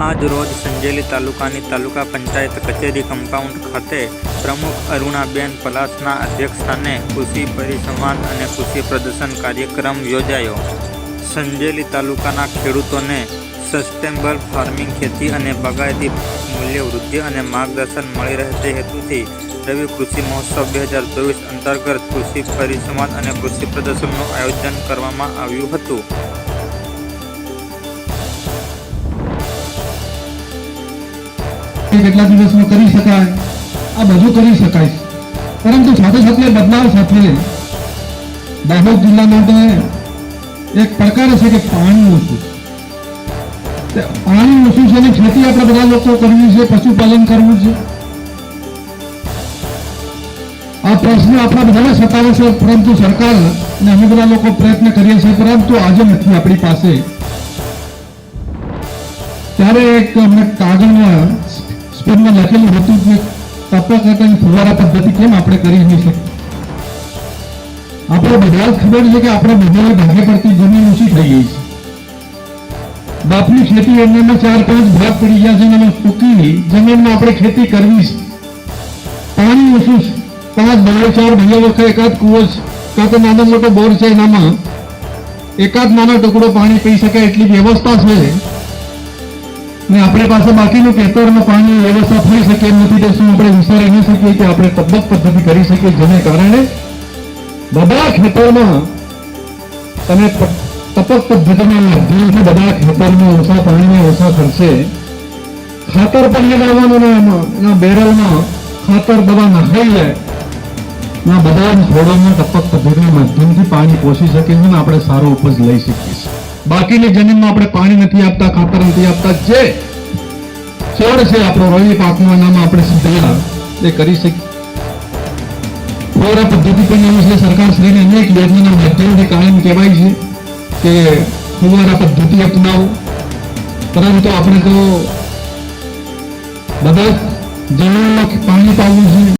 આજ રોજ સંજેલી તાલુકાની તાલુકા પંચાયત કચેરી કમ્પાઉન્ડ ખાતે પ્રમુખ અરુણાબેન પલાસના અધ્યક્ષસ્થાને કૃષિ પરિસંવાદ અને કૃષિ પ્રદર્શન કાર્યક્રમ યોજાયો. સંજેલી તાલુકાના ખેડૂતોને સસ્ટેનેબલ ફાર્મિંગ ખેતી અને બાગાયતી મૂલ્ય વૃદ્ધિ અને માર્ગદર્શન મળી રહે તે હેતુથી રવિ કૃષિ મહોત્સવ બે હજાર ચોવીસ અંતર્ગત કૃષિ પરિસંવાદ અને કૃષિ પ્રદર્શનનું આયોજન કરવામાં આવ્યું હતું. કે કેટલા દિવસમાં કરી શકાય. આ બધું કરી શકાય. પરંતુ સાથે સાથે બદલાવ સાથે દાહોદ જિલ્લા માટે એક પડકાર છે કે પાણી ઓછું પાણી ઓછું છે અને ખેતી આપણે બધા લોકો કરવી છે, પશુપાલન કરવું છે. આ પ્રશ્ન આપણા બધાને સતાવે છે, પરંતુ સરકાર અને અમે બધા લોકો પ્રયત્ન કરીએ છીએ, પરંતુ આજે નથી આપણી પાસે. ત્યારે એક અમને કાગળમાં સ્પેનમાં લખેલું હતું કે ટપક ફુવારા પદ્ધતિ કેમ આપણે કરી હોય છે? આપણે બધા ખબર છે કે આપણે બધાને ભાગે પડતી જમીન ઓછી થઈ ગઈ છે. બાપની ખેતી એમને ચાર પાંચ ભાગ પડી ગયા છે અને એમાં જમીનમાં આપણે ખેતી કરવી છે. પાણી ઓછું છે. પાંચ ભાઈઓ, ચાર ભાઈઓ વખત એકાદ કૂવો છે. કાં તો નાનો મોટો બોર છે એનામાં. એકાદ નાનો ટુકડો પાણી પી શકે એટલી વ્યવસ્થા છે. ને આપણી પાસે બાકીનું ખેતરમાં પાણી વ્યવસ્થા થઈ શકે એમ નથી, તો શું આપણે વિચારી નહીં શકીએ કે આપણે તબક પદ્ધતિ કરી શકીએ જેને કારણે બધા ખેતરમાં તમે તપક પદ્ધતિના માધ્યમથી બધા ખેતરમાં ઓછા પાણીમાં ઓછા ખર્ચે ખાતર પણ લગાવવાનું ને એમાં, એના બેરલમાં ખાતર દવા નખાઈ જાય ના બધા છોડોમાં ટપક પદ્ધતિના માધ્યમથી પાણી પોષી શકીએ છીએ ને આપણે સારો ઉપજ લઈ શકીએ છીએ. બાકીની જમીનમાં આપણે પાણી નથી આપતા, ખાતર નથી આપતા. જે છોડ છે આપણો રવિ પાકનો નામ આપણે સીધા એ કરી શકીએ પદ્ધતિ પણ એવું છે સરકાર શ્રીને અનેક યોજનાના માધ્યમથી કાયમ કહેવાય છે કે ફુવારા પદ્ધતિ અપનાવો. પરંતુ આપણે તો બધા જમીનમાં પાણી પાવું છે